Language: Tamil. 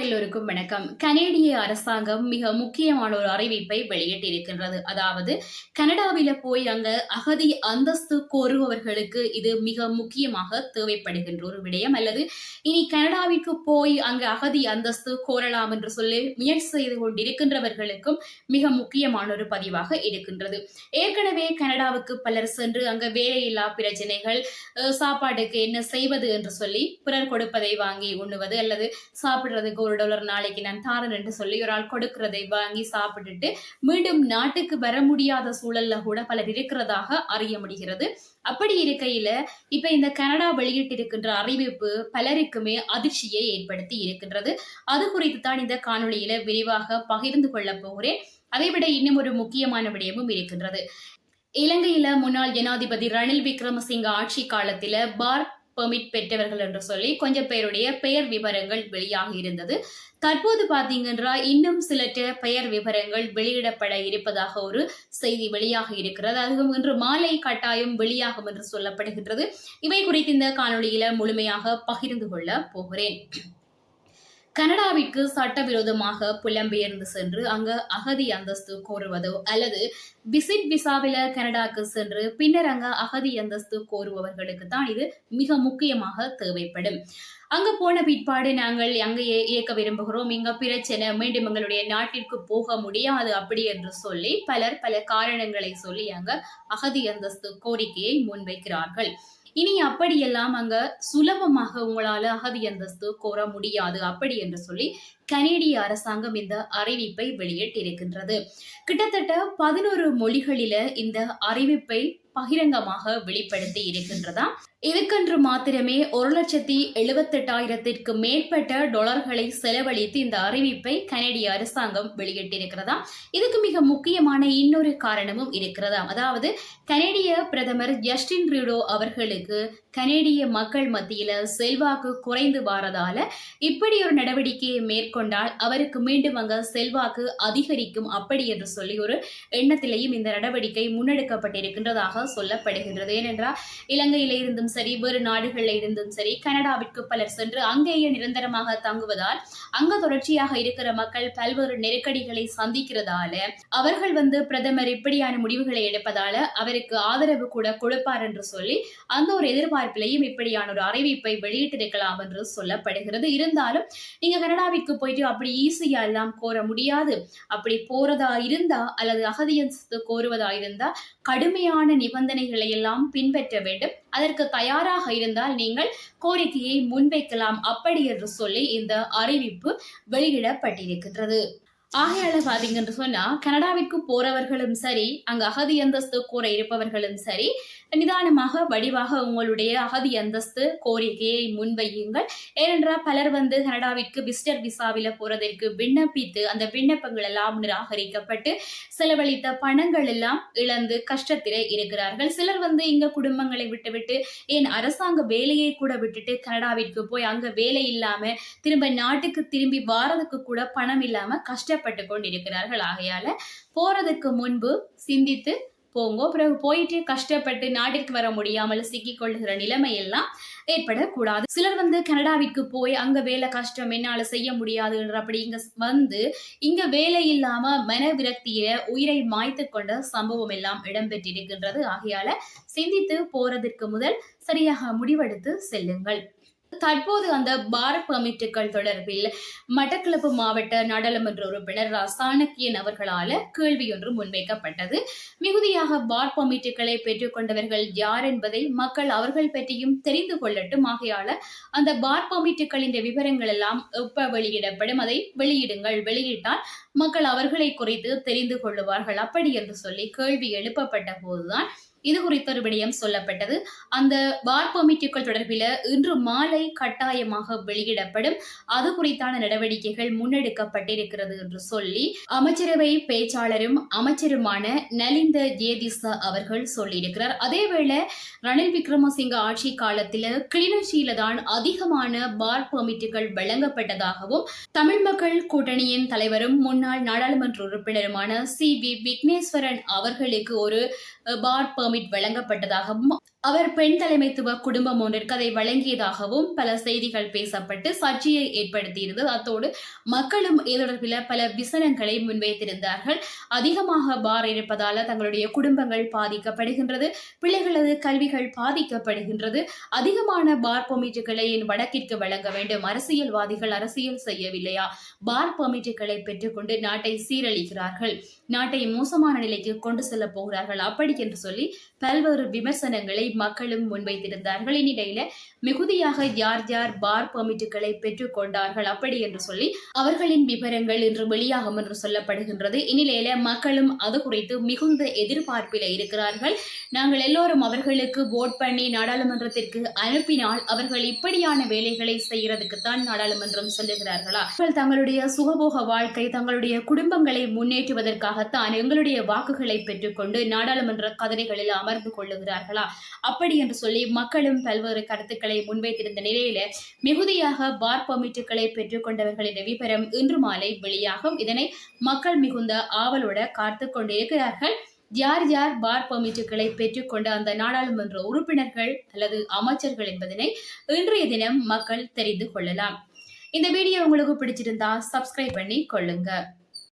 எல்லோருக்கும் வணக்கம். கனேடிய அரசாங்கம் மிக முக்கியமான ஒரு அறிவிப்பை வெளியிட்டிருக்கின்றது. அதாவது கனடாவில போய் அங்க அகதி அந்தஸ்து கோருபவர்களுக்கு இது மிக முக்கியமாக தேவைப்படுகின்ற ஒரு விடயம். அல்லது இனி கனடாவிற்கு போய் அங்க அகதி அந்தஸ்து கோரலாம் என்று சொல்லி முயற்சி செய்து கொண்டிருக்கின்றவர்களுக்கும் மிக முக்கியமான ஒரு பதிவாக இருக்கின்றது. ஏற்கனவே கனடாவுக்கு பலர் சென்று அங்க வேலையில்லா பிரச்சனைகள் சாப்பாடுக்கு என்ன செய்வது என்று சொல்லி பிறர் கொடுப்பதை வாங்கி உண்ணுவது அல்லது சாப்பிடுறதுக்கு ஒரு டாலர் நாளைக்கு நான் தாரன் என்று சொல்லி ஒரு ஆள் கொடுக்கிறதை வாங்கி சாப்பிட்டுட்டு மீண்டும் நாட்டுக்கு வர முடியாத சூழல்ல கூட பலர் இருக்கிறதாக அறிய முடிகிறது. அப்படி இருக்கையில இப்ப இந்த கனடா வெளியிட்டிருக்கின்ற அறிவிப்பு பலருக்குமே அதிர்ச்சியை ஏற்படுத்தி இருக்கின்றது. அது குறித்து தான் இந்த காணொளியில விரிவாக பகிர்ந்து கொள்ள போகிறேன். அதைவிட இன்னும் ஒரு முக்கியமான விடயமும் இருக்கின்றது. இலங்கையில முன்னாள் ஜனாதிபதி ரணில் விக்ரமசிங்க ஆட்சி காலத்தில பார் பெர்மிட் பெற்றவர்கள் என்று சொல்லி கொஞ்சம் பேருடைய பெயர் விவரங்கள் வெளியாகி இருந்தது. தற்போது பாத்தீங்கன்னா இன்னும் சிலற்ற பெயர் விவரங்கள் வெளியிடப்பட இருப்பதாக ஒரு செய்தி வெளியாக இருக்கிறது. அதுவும் இன்று மாலை கட்டாயம் வெளியாகும் என்று சொல்லப்படுகின்றது. இவை குறித்து இந்த காணொளியில முழுமையாக பகிர்ந்து கொள்ள போகிறேன். கனடாவிற்கு சட்டவிரோதமாக புலம்பெயர்ந்து சென்று அங்கு அகதி அந்தஸ்து கோருவதோ அல்லது விசிட் விசாவில கனடாக்கு சென்று பின்னர் அங்க அகதி அந்தஸ்து கோருபவர்களுக்கு தான் இது மிக முக்கியமாக தேவைப்படும். அங்க போன பிற்பாடு நாங்கள் அங்கேயே இயக்க விரும்புகிறோம். இங்க பிரச்சனை மீண்டும் எங்களுடைய நாட்டிற்கு போக முடியாது அப்படி என்று சொல்லி பலர் பல காரணங்களை சொல்லி அங்க அகதி அந்தஸ்து கோரிக்கையை முன்வைக்கிறார்கள். இனி அப்படியெல்லாம் அங்க சுலபமாக உங்களால அகதி அந்தஸ்து கோர முடியாது அப்படி என்று சொல்லி கனேடிய அரசாங்கம் இந்த அறிவிப்பை வெளியிட்டிருக்கின்றது. கிட்டத்தட்ட பதினோரு மொழிகளில இந்த அறிவிப்பை பகிரங்கமாக வெளிப்படுத்தி இருக்கின்றதா? இதுக்கென்று மாத்திரமே ஒரு லட்சத்தி எழுபத்தெட்டாயிரத்திற்கு மேற்பட்ட டொலர்களை செலவழித்து இந்த அறிவிப்பை கனேடிய அரசாங்கம் வெளியிட்டிருக்கிறதா? இதுக்கு மிக முக்கியமான இன்னொரு காரணமும் இருக்கிறதா? அதாவது கனேடிய பிரதமர் ஜஸ்டின் ட்ரூடோ அவர்களுக்கு கனேடிய மக்கள் மத்தியில செல்வாக்கு குறைந்து வாரதால இப்படி ஒரு நடவடிக்கையை மேற்கொண்டால் அவருக்கு மீண்டும் அங்க செல்வாக்கு அதிகரிக்கும் அப்படி என்று சொல்லி ஒரு எண்ணத்திலேயும் இந்த நடவடிக்கை முன்னெடுக்கப்பட்டிருக்கின்றதாக சொல்லப்படுகின்றது. ஏனென்றால் இலங்கையில இருந்தும் சரி வேறு நாடுகளில் இருந்தும் சரி கனடாவிற்கு பலர் சென்று அங்கேயே நிரந்தரமாக தங்குவதால் அங்க தொடர்ச்சியாக இருக்கிற மக்கள் பல்வேறு நெருக்கடிகளை சந்திக்கிறதால அவர்கள் வந்து பிரதமர் இப்படியான முடிவுகளை எடுப்பதால அவருக்கு ஆதரவு கூட கொடுப்பார் என்று சொல்லி அந்த ஒரு எதிர்பார்ப்பிலையும் இப்படியான ஒரு அறிவிப்பை வெளியிட்டிருக்கலாம் என்று சொல்லப்படுகிறது. இருந்தாலும் நீங்க கனடாவிற்கு போய் போயிட்டு அப்படி ஈஸியா எல்லாம் கோர முடியாது. அப்படி போறதா இருந்தா அல்லது அகதியன்சத்து கோருவதா இருந்தா கடுமையான நிபந்தனைகளை எல்லாம் பின்பற்ற வேண்டும். அதற்கு தயாராக இருந்தால் நீங்கள் கோரிக்கையை முன்வைக்கலாம் அப்படி என்று சொல்லி இந்த அறிவிப்பு வெளியிடப்பட்டிருக்கின்றது. ஆகையால பாத்தீங்கன்னு சொன்னா கனடாவிற்கு போறவர்களும் சரி அங்க அகதி அந்தஸ்து கூற இருப்பவர்களும் சரி நிதானமாக வடிவாக உங்களுடைய அகதி அந்தஸ்து கோரிக்கையை முன்வையுங்கள். ஏனென்றால் பலர் வந்து கனடாவிற்கு விசிட்டர் விசாவில் போறதற்கு விண்ணப்பித்து அந்த விண்ணப்பங்கள் எல்லாம் நிராகரிக்கப்பட்டு செலவழித்த பணங்கள் எல்லாம் இழந்து கஷ்டத்திலே இருக்கிறார்கள். சிலர் வந்து இங்க குடும்பங்களை விட்டுவிட்டு ஏன் அரசாங்க வேலையை கூட விட்டுட்டு கனடாவிற்கு போய் அங்க வேலை இல்லாம திரும்ப நாட்டுக்கு திரும்பி வாரதுக்கு கூட பணம் இல்லாம கஷ்டப்பட்டு கொண்டிருக்கிறார்கள். ஆகையால போறதுக்கு முன்பு சிந்தித்து போங்கோ. பிறகு போயிட்டு கஷ்டப்பட்டு நாட்டிற்கு வர முடியாமல் சிக்கிக்கொள்கிற நிலைமை எல்லாம் ஏற்படக்கூடாது. சிலர் வந்து கனடாவிற்கு போய் அங்க வேலை கஷ்டம் என்னால செய்ய முடியாதுன்ற அப்படி இங்க வந்து இங்க வேலை இல்லாம மன விரக்தியில உயிரை மாய்த்து கொண்ட சம்பவம் எல்லாம் இடம்பெற்றிருக்கின்றது. ஆகையால சிந்தித்து போறதற்கு முதல் சரியாக முடிவெடுத்து செல்லுங்கள். தற்போது அந்த பாரத் பெர்மிட்டுகள் தொடர்பில் மட்டக்களப்பு மாவட்ட நாடாளுமன்ற உறுப்பினர் ரா சாணக்கியன் அவர்களால கேள்வி ஒன்று முன்வைக்கப்பட்டது. மிகுதியாக பார் பெர்மிட்டுகளை பெற்றுக்கொண்டவர்கள் யார் என்பதை மக்கள் அவர்கள் பற்றியும் தெரிந்து கொள்ளட்டும். ஆகையால அந்த பார் பெர்மிட்டுகளின் விவரங்கள் எல்லாம் எப்ப வெளியிடப்படும்? அதை வெளியிடுங்கள். வெளியிட்டால் மக்கள் அவர்களை குறித்து தெரிந்து கொள்ளுவார்கள். அப்படி என்று சொல்லி கேள்வி எழுப்பப்பட்ட போதுதான் இது குறித்த ஒரு விடயம் சொல்லப்பட்டது. அந்த பார் பெர்மிட்டுகள் தொடர்பில் இன்று மாலை கட்டாயமாக வெளியிடப்படும். அது குறித்தான நடவடிக்கைகள் முன்னெடுக்கப்பட்டிருக்கிறது என்று சொல்லி அமைச்சரவை பேச்சாளரும் அமைச்சருமான நலிந்த ஜேதிச அவர்கள் சொல்லியிருக்கிறார். அதேவேளை ரணில் விக்ரமசிங்க ஆட்சி காலத்தில் கிளிநொச்சியில தான் அதிகமான பார் பெர்மிட்டுகள் வழங்கப்பட்டதாகவும் தமிழ் மக்கள் கூட்டணியின் தலைவரும் முன்னாள் நாடாளுமன்ற உறுப்பினருமான சி வி விக்னேஸ்வரன் அவர்களுக்கு ஒரு பார் பெர்மிட் வழங்கப்பட்டதாகவும் அவர் பெண் தலைமைத்துவ குடும்பம் ஒன்றிற்கு அதை வழங்கியதாகவும் பல செய்திகள் பேசப்பட்டு சர்ச்சையை ஏற்படுத்தியிருந்தது. அத்தோடு மக்களும் இது தொடர்பில் பல விசனங்களை முன்வைத்திருந்தார்கள். அதிகமாக பார் இருப்பதால தங்களுடைய குடும்பங்கள் பாதிக்கப்படுகின்றது. பிள்ளைகளது கல்விகள் பாதிக்கப்படுகின்றது. அதிகமான பார் பெர்மிட்டுகளை என் வடக்கிற்கு வழங்க வேண்டும். அரசியல்வாதிகள் அரசியல் செய்யவில்லையா? பார் பெர்மிட்டுகளை பெற்றுக்கொண்டு நாட்டை சீரழிக்கிறார்கள். நாட்டை மோசமான நிலைக்கு கொண்டு செல்ல போகிறார்கள் அப்படி என்று சொல்லி பல்வேறு விமர்சனங்களை மக்களும் முன்வைத்திருந்தார்கள். இந்நிலையில மிகுதியாக யார் யார் பார் பெர்மிட்டுகளை பெற்றுக் கொண்டார்கள் அப்படி என்று சொல்லி அவர்களின் விவரங்கள் இன்று வெளியாகும் என்று சொல்லப்படுகின்றது. இந்நிலையில மக்களும் அது குறித்து மிகுந்த எதிர்பார்ப்பில் இருக்கிறார்கள். நாங்கள் எல்லோரும் அவர்களுக்கு ஓட் பண்ணி நாடாளுமன்றத்திற்கு அனுப்பினால் அவர்கள் இப்படியான வேலைகளை செய்யறதுக்குத்தான் நாடாளுமன்றம் செல்லுகிறார்களா? அவர்கள் தங்களுடைய சுகபோக வாழ்க்கை தங்களுடைய குடும்பங்களை முன்னேற்றுவதற்காகத்தான் எங்களுடைய வாக்குகளை பெற்றுக்கொண்டு நாடாளுமன்ற கதனைகளில் அமர்ந்து கொள்ளுகிறார்களா? அப்படி என்று சொல்லி மக்களும் பல்வேறு கருத்துக்களை முன்வைத்திருந்த நிலையில மிகுதியாக பார் பெர்மிட்டுகளை பெற்றுக்கொண்டவர்களின் விவரம் இன்று மாலை வெளியாகும். இதனை மக்கள் மிகுந்த ஆவலோட காத்து கொண்டிருக்கிறார்கள். யார் யார் பார் பர்மிட்டுகளை பெற்றுக்கொண்ட அந்த நாடாளுமன்ற உறுப்பினர்கள் அல்லது அமைச்சர்கள் என்பதனை இன்றைய தினம் மக்கள் தெரிந்து கொள்ளலாம். இந்த வீடியோ உங்களுக்கு பிடிச்சிருந்தா சப்ஸ்கிரைப் பண்ணி கொள்ளுங்க.